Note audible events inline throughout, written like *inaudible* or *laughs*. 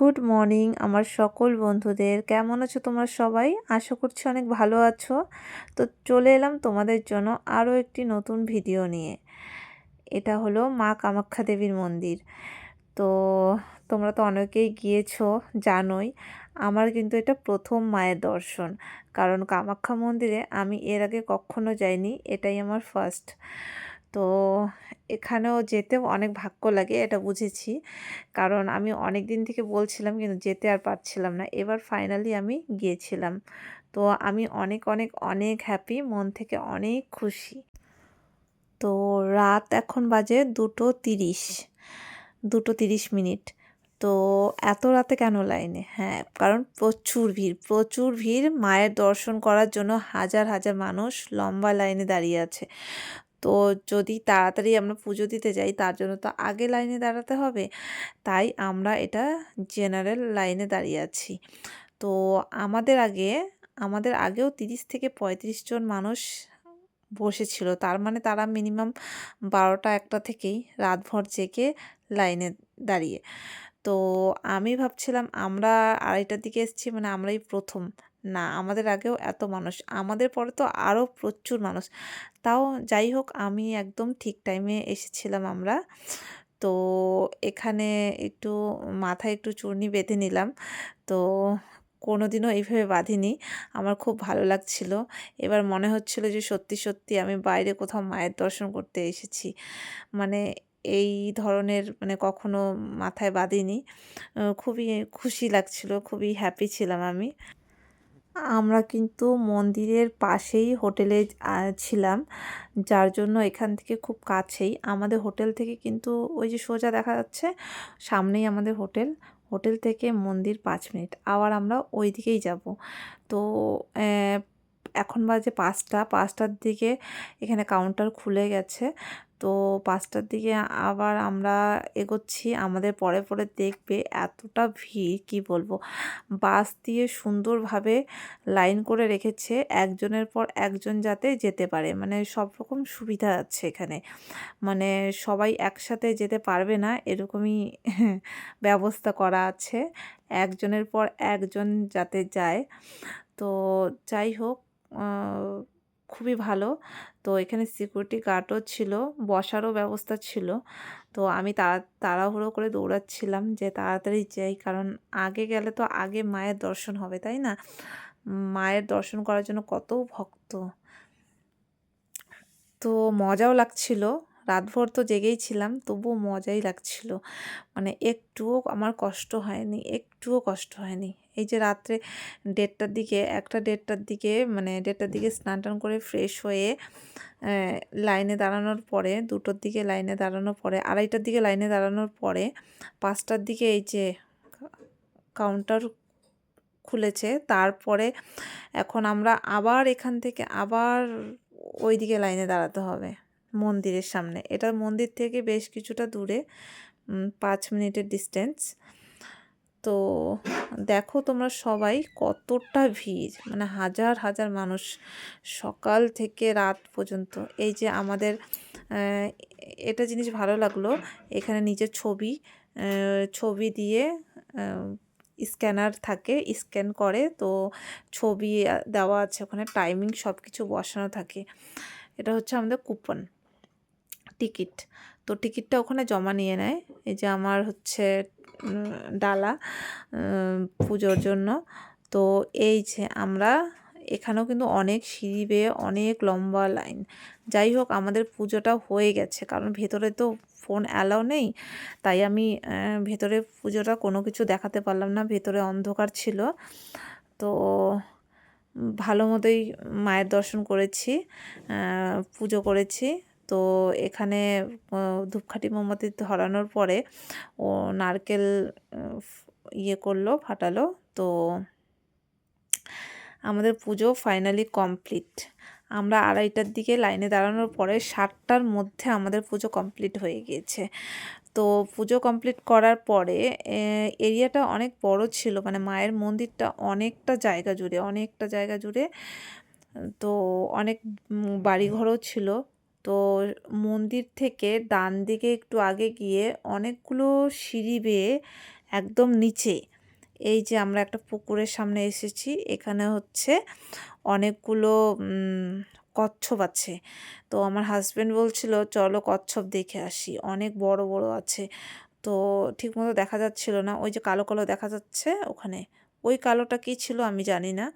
Good morning আমার সকল বন্ধুদের। কেমন আছো তোমরা সবাই? আশা করছি অনেক ভালো আছো। তো চলে এলাম তোমাদের জন্য আরও একটি নতুন ভিডিও নিয়ে। এটা হলো মা কামাখ্যা দেবীর মন্দির। তো তোমরা তো অনেকেই গিয়েছো, জানোই, আমার কিন্তু এটা প্রথম মায়ের দর্শন। কারণ কামাখ্যা মন্দিরে আমি এর আগে কখনো যাইনি, এটাই আমার ফার্স্ট তো এখানেও যেতেও অনেক ভাগ্য লাগে, এটা বুঝেছি। কারণ আমি অনেক দিন থেকে বলছিলাম কিন্তু যেতে আর পারছিলাম না। এবার ফাইনালি আমি গিয়েছিলাম। তো আমি অনেক অনেক অনেক হ্যাপি মন থেকে অনেক খুশি। তো রাত এখন বাজে দুটো তিরিশ দুটো তিরিশ মিনিট। তো এত রাতে কেন লাইনে? হ্যাঁ কারণ প্রচুর ভিড় প্রচুর ভিড়। মায়ের দর্শন করার জন্য হাজার হাজার মানুষ লম্বা লাইনে দাঁড়িয়ে আছে। তো যদি তাড়াতাড়ি আমরা পুজো দিতে যাই, তার জন্য তো আগে লাইনে দাঁড়াতে হবে। তাই আমরা এটা জেনারেল লাইনে দাঁড়িয়ে আছি। তো আমাদের আগে, আমাদের আগেও তিরিশ থেকে পঁয়ত্রিশ জন মানুষ বসেছিল। তার মানে তারা মিনিমাম বারোটা একটা থেকেই রাতভর জেগে লাইনে দাঁড়িয়ে। তো আমি ভাবছিলাম আমরা আড়াইটার দিকে এসেছি মানে আমরাই প্রথম। না, আমাদের আগেও এত মানুষ, আমাদের পরে তো আরও প্রচুর মানুষ। তাও যাই হোক, আমি একদম ঠিক টাইমে এসেছিলাম আমরা। তো এখানে একটু মাথায় একটু চূর্ণি বেঁধে নিলাম। তো কোনো দিনও এইভাবে বাঁধিনি। আমার খুব ভালো লাগছিল। এবার মনে হচ্ছিল যে সত্যি সত্যি আমি বাইরে কোথাও মায়ের দর্শন করতে এসেছি। মানে এই ধরনের মানে কখনো মাথায় বাঁধিনি। খুবই খুশি লাগছিল, খুবই হ্যাপি ছিলাম আমি। আমরা কিন্তু মন্দিরের পাশেই হোটেলে ছিলাম। যার জন্য এখান থেকে খুব কাছেই। আমাদের হোটেল থেকে কিন্তু ওই যে সোজা দেখা যাচ্ছে, সামনেই আমাদের হোটেল। হোটেল থেকে মন্দির পাঁচ মিনিট। আবার আমরা ওই দিকেই যাব। তো এখন বাজে পাঁচটা, পাঁচটার দিকে এখানে কাউন্টার খুলে গেছে। তো পাঁচটার দিকে আবার আমরা এগোচ্ছি, আমাদের পরে পরে দেখবে এতটা ভিড়, কি বলব? বাস দিয়ে সুন্দরভাবে লাইন করে রেখেছে, একজনের পর একজন যাতে যেতে পারে। মানে সব রকম সুবিধা আছে এখানে। মানে সবাই একসাথে যেতে পারবে না, এরকমই *laughs* ব্যবস্থা করা আছে। একজনের পর একজন যাতে যায়। তো যাই হোক খুবই ভালো। তো এখানে সিকিউরিটি গার্ডও ছিল, বসারও ব্যবস্থা ছিল। তো আমি তাড়া তাড়াহুড়ো করে দৌড়াচ্ছিলাম যে তাড়াতাড়ি যাই, কারণ আগে গেলে তো আগে মায়ের দর্শন হবে, তাই না? মায়ের দর্শন করার জন্য কত ভক্ত। তো মজাও লাগছিল। রাতভর তো জেগেই ছিলাম, তবুও মজাই লাগছিল। মানে একটুও আমার কষ্ট হয়নি, একটুও কষ্ট হয়নি। এই যে রাত্রে দেড়টার দিকে, একটা দেড়টার দিকে মানে দেড়টার দিকে স্নান টান করে ফ্রেশ হয়ে লাইনে দাঁড়ানোর পরে, দুটোর দিকে লাইনে দাঁড়ানোর পরে, আড়াইটার দিকে লাইনে দাঁড়ানোর পরে, পাঁচটার দিকে এই যে কাউন্টার খুলেছে, তারপরে এখন আমরা আবার এখান থেকে আবার ওই দিকে লাইনে দাঁড়াতে হবে। মন্দিরের সামনে। এটা মন্দির থেকে বেশ কিছুটা দূরে পাঁচ মিনিটের ডিস্টেন্স তো দেখো তোমরা সবাই কতটা ভিড় মানে হাজার হাজার মানুষ সকাল থেকে রাত পর্যন্ত। এই যে আমাদের এটা জিনিস ভালো লাগল, এখানে নিজের ছবি ছবি দিয়ে স্ক্যানার থাকে স্ক্যান করে। তো ছবি দেওয়া আছে ওখানে টাইমিং সব কিছু বসানো থাকে। এটা হচ্ছে আমাদের কুপন টিকিট। তো টিকিটটা ওখানে জমা নিয়ে নেয়। এই যে আমার হচ্ছে ডালা পুজোর জন্য। তো এই যে আমরা এখানেও কিন্তু অনেক সিঁড়ি বেয়ে অনেক লম্বা লাইন। যাই হোক, আমাদের পুজোটা হয়ে গেছে। কারণ ভেতরে তো ফোন অ্যালাও নেই। তাই আমি ভেতরে পুজোটা কোনো কিছু দেখাতে পারলাম না। ভেতরে অন্ধকার ছিল। তো ভালো মতোই মায়ের দর্শন করেছি পুজো করেছি। তো এখানে ধূপখাটি মোমবাতি ধরানোর পরে ও নারকেল ইয়ে করল, ফাটালো। তো আমাদের পুজো ফাইনালি কমপ্লিট। আমরা আড়াইটার দিকে লাইনে দাঁড়ানোর পরে সাতটার মধ্যে আমাদের পুজো কমপ্লিট হয়ে গিয়েছে। তো পুজো কমপ্লিট করার পরে এরিয়াটা অনেক বড় ছিল মানে মায়ের মন্দিরটা অনেকটা জায়গা জুড়ে, অনেকটা জায়গা জুড়ে, তো অনেক বাড়িঘরও ছিল। তো মন্দির থেকে ডান দিকে একটু আগে গিয়ে অনেকগুলো সিঁড়ি বেয়ে একদম নিচে, এই যে আমরা একটা পুকুরের সামনে এসেছি, এখানে হচ্ছে অনেকগুলো কচ্ছপ আছে। তো আমার হাজব্যান্ড বলছিল, চলো কচ্ছপ দেখে আসি। অনেক বড় বড় আছে। তো ঠিকমতো দেখা যাচ্ছিল না। ওই যে কালো কালো দেখা যাচ্ছে ওখানে। ওই কালোটা কী ছিল আমি জানি না।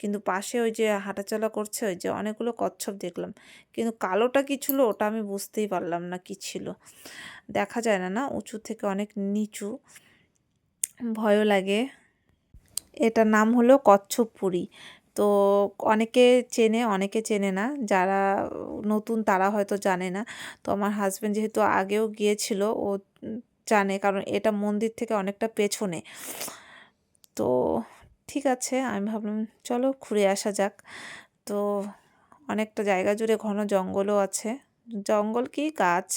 কিন্তু পাশে ওই যে হাঁটাচলা করছে, ওই যে অনেকগুলো কচ্ছপ দেখলাম। কিন্তু কালোটা কী ছিল ওটা আমি বুঝতেই পারলাম না কি ছিল। দেখা যায় না না? উঁচু থেকে অনেক নিচু। ভয়ও লাগে। এটার নাম হলো কচ্ছপপুরি তো অনেকে চেনে অনেকে চেনে না। যারা নতুন তারা হয়তো জানে না। তো আমার হাজব্যান্ড যেহেতু আগেও গিয়েছিল, ও জানে। কারণ এটা মন্দির থেকে অনেকটা পেছনে। তো ঠিক আছে, আমি ভাবলাম চলো ঘুরে আসা যাক। তো অনেকটা জায়গা জুড়ে ঘন জঙ্গলও আছে। জঙ্গল কি গাছ?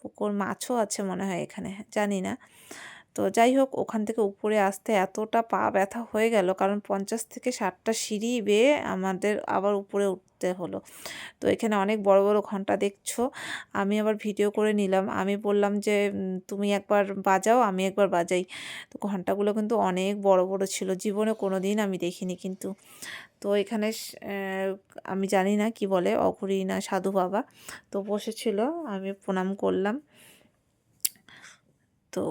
পুকুর, মাছও আছে মনে হয় এখানে, জানি না। তো যাই হোক, ওখান থেকে উপরে আসতে এতটা পা ব্যথা হয়ে গেল, কারণ পঞ্চাশ থেকে ষাটটা সিঁড়ি বেয়ে আমাদের আবার উপরে উঠতে হলো। তো এখানে অনেক বড় বড় ঘণ্টা দেখছ। আমি আবার ভিডিও করে নিলাম। আমি বললাম যে তুমি একবার বাজাও, আমি একবার বাজাই। তো ঘন্টাগুলো কিন্তু অনেক বড় বড় ছিল। জীবনে কোনো দিন আমি দেখিনি কিন্তু। তো এখানে আমি জানি না কি বলে, অঘরি না সাধু বাবা। তো বসেছিল, আমি প্রণাম করলাম। তো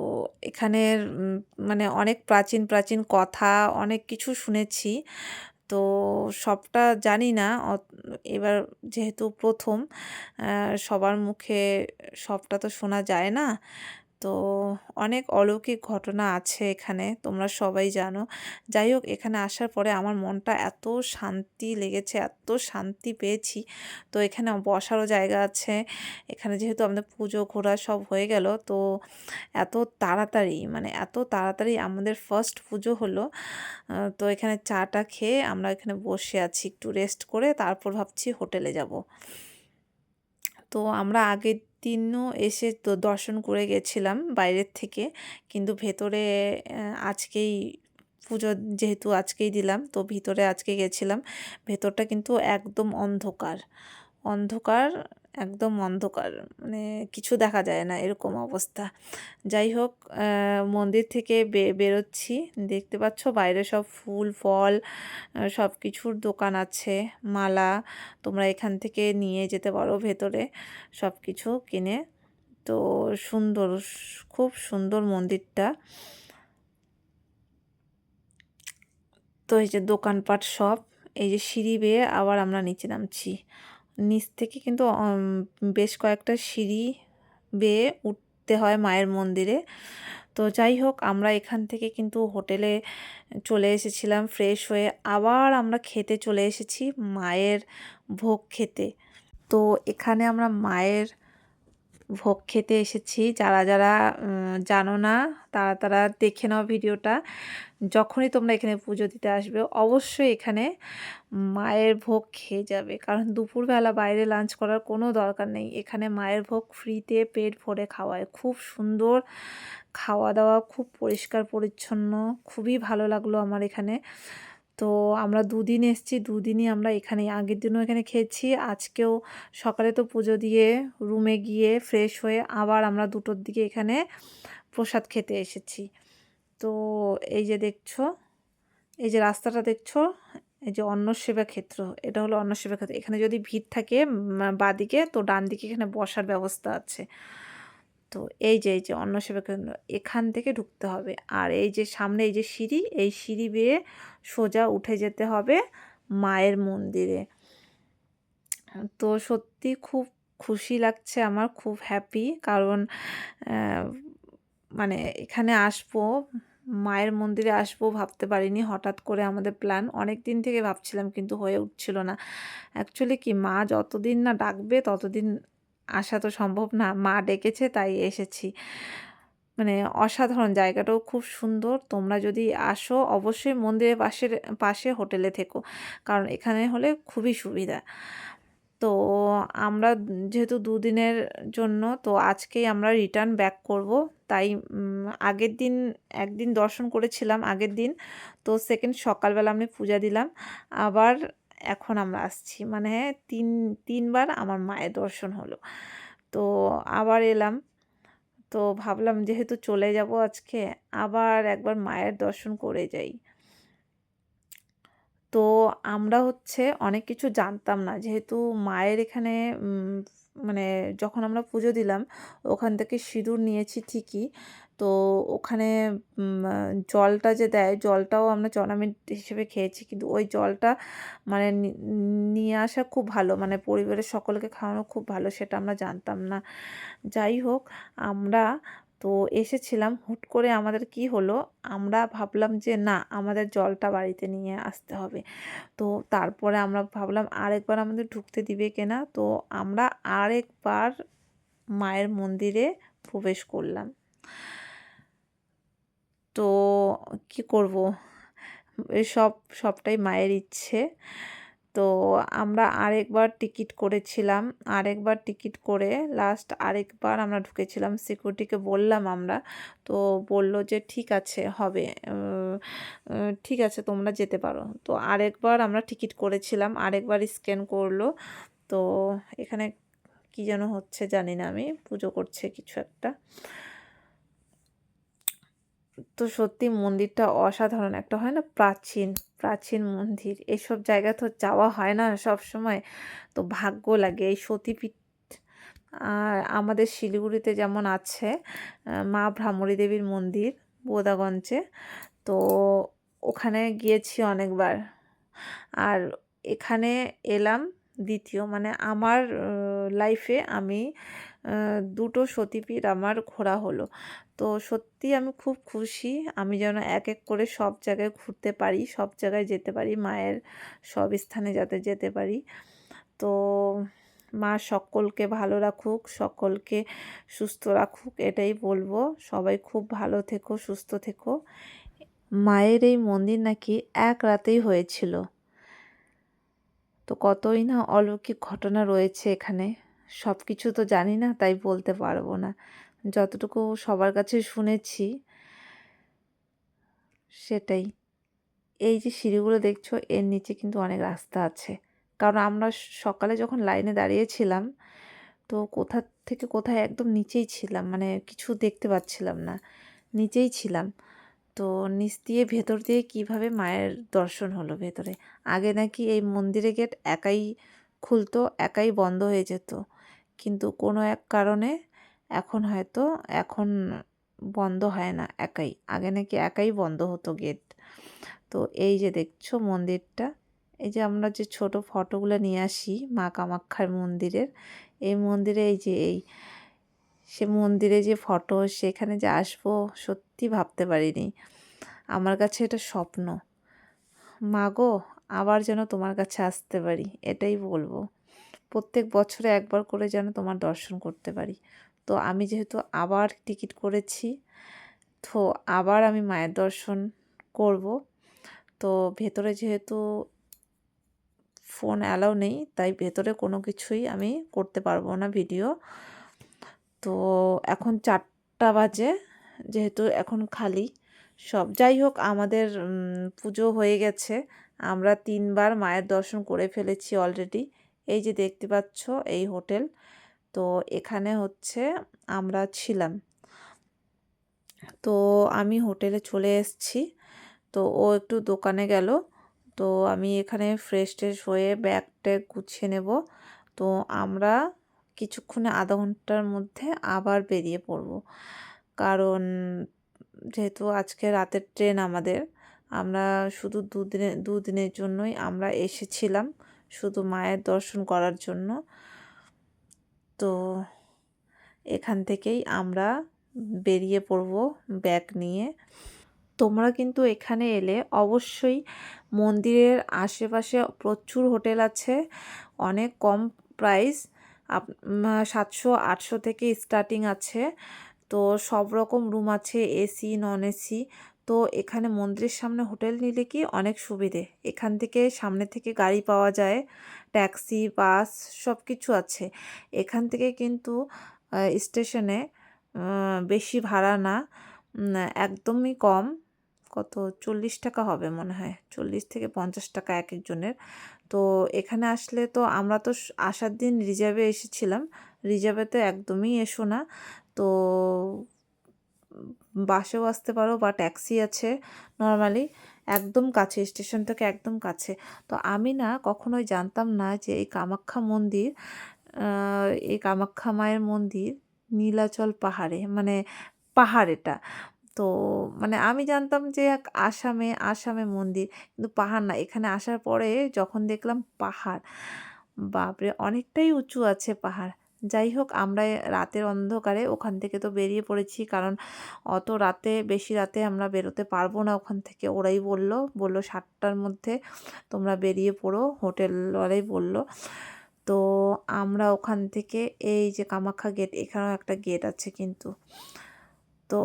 এখানের মানে অনেক প্রাচীন প্রাচীন কথা, অনেক কিছু শুনেছি। তো সবটা জানি না এবার যেহেতু প্রথম সবার মুখে সবটা তো শোনা যায় না। তো অনেক অলৌকিক ঘটনা আছে এখানে, তোমরা সবাই জানো। যাই হোক, এখানে আসার পরে আমার মনটা এত শান্তি লেগেছে, এত শান্তি পেয়েছি। তো এখানে বসারও জায়গা আছে, এখানে যেহেতু আমাদের পুজো, ঘোরা সব হয়ে গেল, তো এত তাড়াতাড়ি মানে এত তাড়াতাড়ি আমাদের ফার্স্ট পুজো হলো। তো এখানে চাটা খেয়ে আমরা এখানে বসে আছি, একটু রেস্ট করে তারপর ভাবছি হোটেলে যাব। তো আমরা আগের দিনও এসে তো দর্শন করে গেছিলাম বাইরের থেকে। কিন্তু ভেতরে আজকেই পুজো যেহেতু আজকেই দিলাম, তো ভিতরে আজকে গেছিলাম। ভেতরটা কিন্তু একদম অন্ধকার। অন্ধকার একদম অন্ধকার মানে কিছু দেখা যায় না এরকম অবস্থা। যাই হোক মন্দির থেকে বেরোচ্ছি। দেখতে পাচ্ছ বাইরে সব ফুল, ফল সব কিছুর দোকান আছে, মালা, তোমরা এখান থেকে নিয়ে যেতে পারো ভেতরে সব কিছু কিনে। তো সুন্দর, খুব সুন্দর মন্দিরটা। তো এই যে দোকানপাট সব, এই যে সিঁড়ি বেয়ে আবার আমরা নিচে নামছি। নিচ থেকে কিন্তু বেশ কয়েকটা সিঁড়ি বেয়ে উঠতে হয় মায়ের মন্দিরে। তো যাই হোক, আমরা এখান থেকে কিন্তু হোটেলে চলে এসেছিলাম ফ্রেশ হয়ে। আবার আমরা খেতে চলে এসেছি মায়ের ভোগ খেতে। তো এখানে আমরা মায়ের ভোগ খেতে এসেছি। যারা যারা জানো না, তারা তারা দেখে নাও ভিডিওটা। যখনই তোমরা এখানে পুজো দিতে আসবে, অবশ্যই এখানে মায়ের ভোগ খেয়ে যাবে। কারণ দুপুরবেলা বাইরে লাঞ্চ করার কোনো দরকার নেই। এখানে মায়ের ভোগ ফ্রিতে পেট ভরে খাওয়ায়। খুব সুন্দর খাওয়া দাওয়া খুব পরিষ্কার, পরিচ্ছন্ন, খুবই ভালো লাগল আমার এখানে। তো আমরা দুদিন এসছি, দুদিনই আমরা এখানে আগের দিনও এখানে খেয়েছি, আজকেও সকালে তো পুজো দিয়ে রুমে গিয়ে ফ্রেশ হয়ে আবার আমরা দুটোর দিকে এখানে প্রসাদ খেতে এসেছি। তো এই যে দেখছ, এই যে রাস্তাটা দেখছ, এই যে অন্ন সেবা ক্ষেত্র, এটা হলো অন্ন সেবা ক্ষেত্র। এখানে যদি ভিড় থাকে বাদিকে, তো ডান দিকে এখানে বসার ব্যবস্থা আছে। তো এই যে এই যে অন্ন সেবা কেন্দ্র, এখান থেকে ঢুকতে হবে। আর এই যে সামনে, এই যে সিঁড়ি, এই সিঁড়ি বেয়ে সোজা উঠে যেতে হবে মায়ের মন্দিরে। তো সত্যি খুব খুশি লাগছে আমার, খুব হ্যাপি কারণ মানে এখানে আসব মায়ের মন্দিরে আসব ভাবতে পারিনি, হঠাৎ করে আমাদের প্ল্যান অনেক দিন থেকে ভাবছিলাম কিন্তু হয়ে উঠছিল না। অ্যাকচুয়ালি কি মা যতদিন না ডাকবে ততদিন আসা তো সম্ভব না, মা ডেকেছে তাই এসেছি। মানে অসাধারণ জায়গাটাও খুব সুন্দর, তোমরা যদি আসো অবশ্যই মন্দিরের পাশের, পাশে হোটেলে থেকো, কারণ এখানে হলে খুবই সুবিধা। তো আমরা যেহেতু দুদিনের জন্য, তো আজকেই আমরা রিটার্ন ব্যাক করব। তাই আগের দিন একদিন দর্শন করেছিলাম, আগের দিন। তো সেকেন্ড সকালবেলা আমি পূজা দিলাম। আবার এখন আমরা আসছি। মানে তিন, তিনবার আমার মায়ের দর্শন হলো। তো আবার এলাম। তো ভাবলাম যেহেতু চলে যাব আজকে, আবার একবার মায়ের দর্শন করে যাই। তো আমরা হচ্ছে অনেক কিছু জানতাম না। যেহেতু মায়ের এখানে মানে যখন আমরা পুজো দিলাম, ওখান থেকে সিঁদুর নিয়েছি ঠিকই। তো ওখানে জলটা যে দেয়, জলটাও আমরা চনামিট হিসেবে খেয়েছি। কিন্তু ওই জলটা মানে নিয়ে আসা খুব ভালো। মানে পরিবারের সকলকে খাওয়ানো খুব ভালো, সেটা আমরা জানতাম না। যাই হোক, আমরা তো এসেছিলাম, হুট করে আমাদের কি হলো? আমরা ভাবলাম যে, না, আমাদের জলটা বাড়িতে নিয়ে আসতে হবে। তো তারপরে আমরা ভাবলাম, আরেকবার আমাদের ঢুকতে দিবে কিনা তো আমরা আরেকবার মায়ের মন্দিরে প্রবেশ করলাম। তো কি করব? সব সবটাই মায়ের ইচ্ছে। তো আমরা আরেকবার টিকিট করেছিলাম। আরেকবার টিকিট করে লাস্ট আরেকবার আমরা ঢুকেছিলাম। সিকিউরিটিকে বললাম আমরা। তো বলল যে, ঠিক আছে, হবে। ঠিক আছে, তোমরা যেতে পারো। তো আরেকবার আমরা টিকিট করেছিলাম। আরেকবার স্ক্যান করল। তো এখানে কি যেন হচ্ছে জানি না আমি। পুজো করছে কিছু একটা। তো সত্যি মন্দিরটা অসাধারণ একটা, হয় না, প্রাচীন। প্রাচীন মন্দির এইসব জায়গা তো যাওয়া হয় না সব সময় তো ভাগ্য লাগে এই সতীপীঠ। আর আমাদের শিলিগুড়িতে যেমন আছে মা ভ্রামরী দেবীর মন্দির বোদাগঞ্জে। তো ওখানে গিয়েছি অনেকবার। আর এখানে এলাম দ্বিতীয় মানে আমার লাইফে আমি দুটো সতীপীঠ আমার ঘোরা হলো। তো সত্যি আমি খুব খুশি। আমি যেন এক এক করে সব জায়গায় ঘুরতে পারি, সব জায়গায় যেতে পারি, মায়ের সব স্থানে যাতে যেতে পারি। তো মা সকলকে ভালো রাখুক, সকলকে সুস্থ রাখুক, এটাই বলব। সবাই খুব ভালো থেকো, সুস্থ থেকো। মায়ের এই মন্দির নাকি এক রাতেই হয়েছিল। তো কতই না অলৌকিক ঘটনা রয়েছে এখানে। সব কিছু তো জানি না, তাই বলতে পারব না। যতটুকু সবার কাছে শুনেছি, সেটাই। এই যে সিঁড়িগুলো দেখছ, এর নিচে কিন্তু অনেক রাস্তা আছে। কারণ আমরা সকালে যখন লাইনে দাঁড়িয়েছিলাম, তো কোথা থেকে কোথায় একদম নিচেই ছিলাম মানে কিছু দেখতে পাচ্ছিলাম না। নিচেই ছিলাম। তো নিচ দিয়ে ভেতর দিয়ে কীভাবে মায়ের দর্শন হলো ভেতরে? আগে নাকি এই মন্দিরে গেট একাই খুলতো, একাই বন্ধ হয়ে যেত। কিন্তু কোনো এক কারণে এখন হয়তো, এখন বন্ধ হয় না একাই। আগে নাকি একাই বন্ধ হতো গেট তো এই যে দেখছ মন্দিরটা, এই যে আমরা যে ছোট ফটোগুলো নিয়ে আসি মা কামাক্ষার মন্দিরের, এই মন্দিরে এই যে এই, সে মন্দিরে যে ফটো, সেখানে যে আসব সত্যি ভাবতে পারিনি। আমার কাছে এটা স্বপ্ন। মাগো আবার যেন তোমার কাছে আসতে পারি, এটাই বলব। প্রত্যেক বছরে একবার করে যেন তোমার দর্শন করতে পারি। তো আমি যেহেতু আবার টিকিট করেছি, তো আবার আমি মায়ের দর্শন করব। তো ভেতরে যেহেতু ফোন অ্যালাউ নেই, তাই ভেতরে কোনো কিছুই আমি করতে পারব না ভিডিও। তো এখন চারটা বাজে, যেহেতু এখন খালি। সব যাই হোক, আমাদের পুজো হয়ে গেছে। আমরা তিনবার মায়ের দর্শন করে ফেলেছি অলরেডি এই যে দেখতে পাচ্ছ এই হোটেল। তো এখানে হচ্ছে আমরা ছিলাম। তো আমি হোটেলে চলে এসেছি। তো ও একটু দোকানে গেল। তো আমি এখানে ফ্রেশ ট্রেশ হয়ে ব্যাগ ট্যাগ গুছিয়ে নেব। তো আমরা কিছুক্ষণে আধা ঘণ্টার মধ্যে আবার বেরিয়ে পড়ব। কারণ যেহেতু আজকে রাতের ট্রেন আমাদের, আমরা শুধু দুদিনে, দুদিনের জন্যই আমরা এসেছিলাম। শুধু মায়ের দর্শন করার জন্য। তো এখান থেকেই আমরা বেরিয়ে পড়ব ব্যাগ নিয়ে। তোমরা কিন্তু এখানে এলে অবশ্যই মন্দিরের আশেপাশে প্রচুর হোটেল আছে, অনেক কম প্রাইস, আপ সাতশো, আটশো থেকে স্টার্টিং আছে। তো সব রকম রুম আছে, এসি, নন এসি তো এখানে মন্দিরের সামনে হোটেল নিলে কি অনেক সুবিধে। এখান থেকে সামনে থেকে গাড়ি পাওয়া যায়, ট্যাক্সি, বাস সব কিছু আছে। এখান থেকে কিন্তু স্টেশনে বেশি ভাড়া না একদমই কম। কত চল্লিশ টাকা হবে মনে হয়, চল্লিশ থেকে পঞ্চাশ টাকা এক একজনের। তো এখানে আসলে তো আমরা তো আসার দিন রিজার্ভে এসেছিলাম। রিজার্ভে তো একদমই এসো না। তো বাসেও আসতে পারো বা ট্যাক্সি আছে নর্মালি, একদম কাছে, স্টেশন থেকে একদম কাছে। তো আমি না কখনোই জানতাম না যে এই কামাখ্যা মন্দির এই কামাখ্যা মায়ের মন্দির নীলাচল পাহাড়ে মানে পাহাড় এটা। তো মানে আমি জানতাম যে এক আসামে আসামে মন্দির, কিন্তু পাহাড় না। এখানে আসার পরে যখন দেখলাম পাহাড়, বাপরে, অনেকটাই উঁচু আছে পাহাড়। যাই হোক আমরা রাতের অন্ধকারে ওখান থেকে তো বেরিয়ে পড়েছি। কারণ অত রাতে, বেশি রাতে আমরা বেরোতে পারব না ওখান থেকে। ওরাই বলল বলল সাতটার মধ্যে তোমরা বেরিয়ে পড়ো। হোটেলওয়ালাই বলল। তো আমরা ওখান থেকে এই যে কামাখ্যা গেট, এখানেও একটা গেট আছে কিন্তু। তো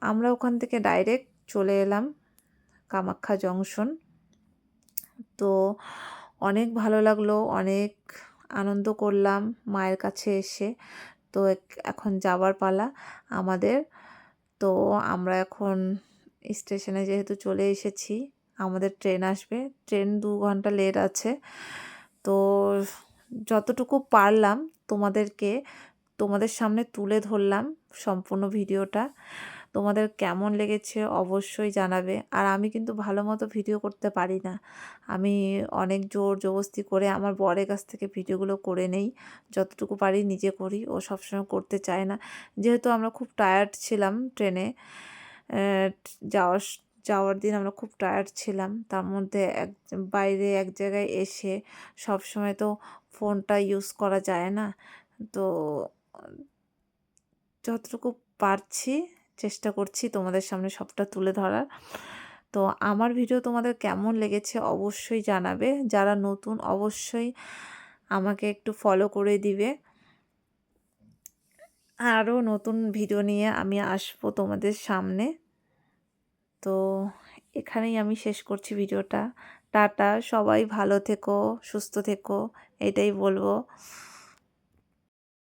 আমরা ওখান থেকে ডাইরেক্ট চলে এলাম কামাখ্যা জংশন। তো অনেক ভালো লাগল, অনেক আনন্দ করলাম মায়ের কাছে এসে। তো এখন যাবার পালা আমাদের। তো আমরা এখন স্টেশনে যেহেতু চলে এসেছি, আমাদের ট্রেন আসবে। ট্রেন দু ঘণ্টা লেট আছে। তো যতটুকু পারলাম তোমাদেরকে তোমাদের সামনে তুলে ধরলাম সম্পূর্ণ ভিডিওটা। তোমাদের কেমন লেগেছে অবশ্যই জানাবে। আর আমি কিন্তু ভালো মতো ভিডিও করতে পারি না। আমি অনেক জোর জবস্তি করে আমার বরের কাছ থেকে ভিডিওগুলো করে নেই। যতটুকু পারি নিজে করি, ও সবসময় করতে চায় না। যেহেতু আমরা খুব টায়ার্ড ছিলাম ট্রেনে যাওয়ার যাওয়ার দিন আমরা খুব টায়ার্ড ছিলাম। তার মধ্যে এক, বাইরে এক জায়গায় এসে সব সময় তো ফোনটা ইউজ করা যায় না। তো যতটুকু পারছি চেষ্টা করছি তোমাদের সামনে সবটা তুলে ধরার। তো আমার ভিডিও তোমাদের কেমন লেগেছে অবশ্যই জানাবে। যারা নতুন অবশ্যই আমাকে একটু ফলো করে দিবে। আরও নতুন ভিডিও নিয়ে আমি আসব তোমাদের সামনে। তো এখানেই আমি শেষ করছি ভিডিওটা। টাটা, সবাই ভালো থেকো, সুস্থ থেকো, এটাই বলব।